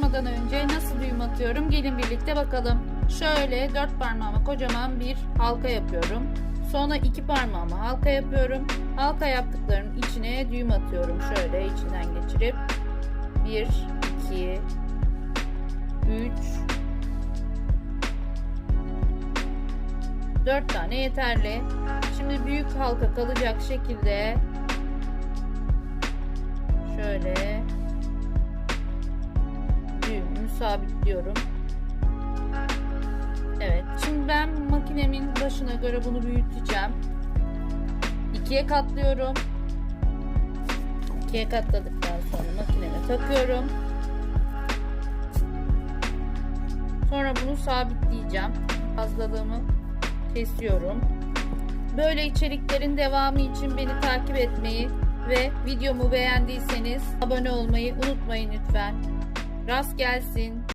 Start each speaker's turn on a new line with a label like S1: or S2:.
S1: sarmadan önce nasıl düğüm atıyorum gelin birlikte bakalım. Şöyle dört parmağıma kocaman bir halka yapıyorum. Sonra iki parmağıma halka yapıyorum. Halka yaptıklarımın içine düğüm atıyorum. Şöyle içinden geçirip 1, 2, 3, 4 tane yeterli. Şimdi büyük halka kalacak şekilde şöyle sabitliyorum. Evet. Şimdi ben makinemin başına göre bunu büyüteceğim. İkiye katlıyorum. İkiye katladıktan sonra makineme takıyorum. Sonra bunu sabitleyeceğim. Fazlalığımı kesiyorum. Böyle içeriklerin devamı için beni takip etmeyi ve videomu beğendiyseniz abone olmayı unutmayın lütfen. Rast gelsin.